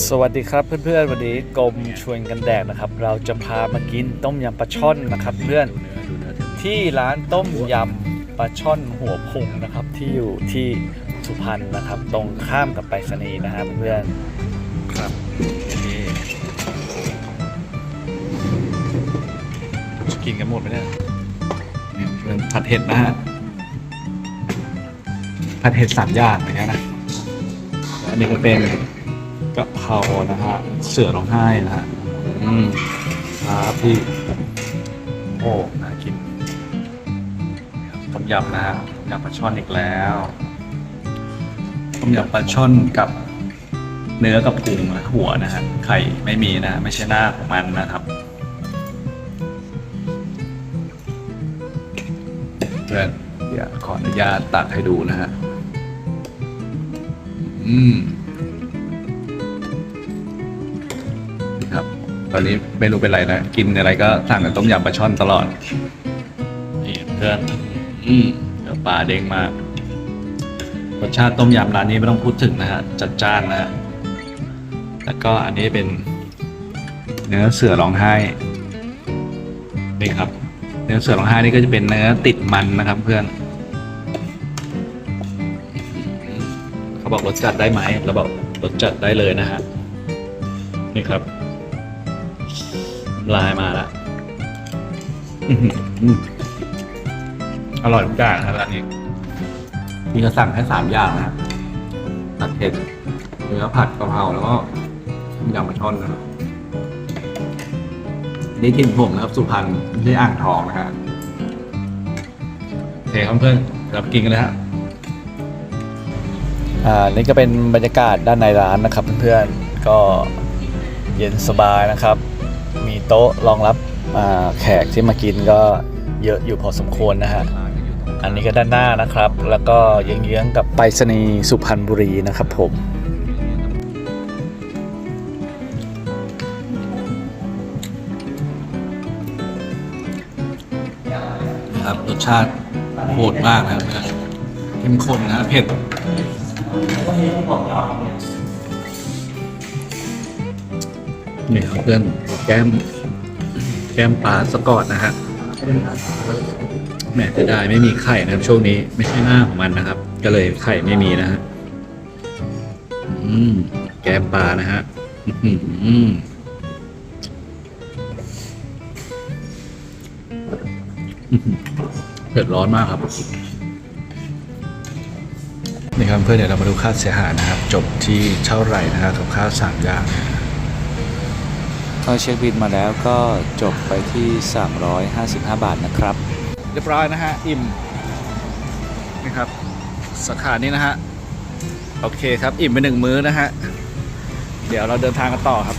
สวัสดีครับเพื่อนๆวันนี้กรมชวนกันแดกนะครับ เราจะพามากินต้มยำปลาช่อนนะครับเพื่อนที่ร้านต้มยำปลาช่อนหัวพุงนะครับ ที่อยู่ที่สุพรรณนะครับ ตรงข้ามกับไปรษณีย์นะครับเพื่อนครับนี่จะกินกันหมดไหมเนี่ยนี่เป็นผัดเห็ดนะฮะผัดเห็ดสามอย่างอย่างเงี้ยนะและอันนี้ก็เป็น กะเพรานะฮะ เสือร้องไห้นะฮะ อืมครับพี่ โอ้ น่ากินต้มยำนะฮะต้มยำปลาช่อนอีกแล้วต้มยำปลาช่อนกับเนื้อกับพุงและหัวนะฮะ ไข่ไม่มีนะ ไม่ใช่หน้าของมันนะครับเพื่อนเดี๋ยวขออนุญาตตักให้ดูนะฮะ อืม ตอนนี้ไม่รู้เป็นไรนะ กินอะไรก็สั่งแต่ต้มยำปลาช่อนตลอด นี่เพื่อน อืมเดี๋ยวปลาเด้งมาก รสชาติต้มยำร้านนี้ไม่ต้องพูดถึงนะฮะ จัดจ้านนะฮะ แล้วก็อันนี้เป็น เนื้อเสือร้องไห้ นี่ครับ เนื้อเสือร้องไห้นี่ก็จะเป็นเนื้อติดมันนะครับ เพื่อน เขาบอกรสจัดได้ไหมเราบอกรสจัดได้เลยนะฮะ นี่ครับ ลายมาละอื้อหืออร่อยทุกอย่างนะครับร้านนี้มีกระสั่งแค่สามอย่างนะฮะผัดเผ็ดเนื้อผัดกะเพราแล้วก็ต้มยำปลาช่อนนะครับนี่ทินผมนะครับสุพรรณไม่ใช่อ่างทองนะฮะโอเคครับเพื่อนรับกินกันเลยฮะๆอ่านี่ก็เป็นบรรยากาศด้านในร้านนะครับเพื่อนๆก็เย็นสบายนะครับ มีโต๊ะรองรับแขกที่มากินก็เยอะอยู่พอสมควรนะฮะอันนี้ก็ด้านหน้านะครับ แล้วก็เยื้องๆกับไปรษณีย์สุพรรณบุรีนะครับผมครับรสชาติโหดมากนะครับเข้มข้นนะเผ็ดนี่ครับเพื่อน แก้ม แก้มปลาสกอตนะฮะแหมจะได้ไม่มีไข่นะครับ ช่วงนี้ไม่ใช่หน้าของมันนะครับ ก็เลยไข่ไม่มีนะฮะอืม แก้มปลานะฮะอื้อหือเผ็ดร้อนมากครับนี่ครับเพื่อนเดี๋ยวเรามาดูค่าเสียหายนะครับ จบที่เท่าไหร่นะครับกับค่าสามอย่างนะ ก็เช็คบินมาแล้วก็จบไปที่ 355 บาทนะครับ เรียบร้อยนะฮะ อิ่มนะครับสาขานี้นะฮะ โอเคครับ อิ่มไปหนึ่งมื้อนะฮะ เดี๋ยวเราเดินทางกันต่อครับ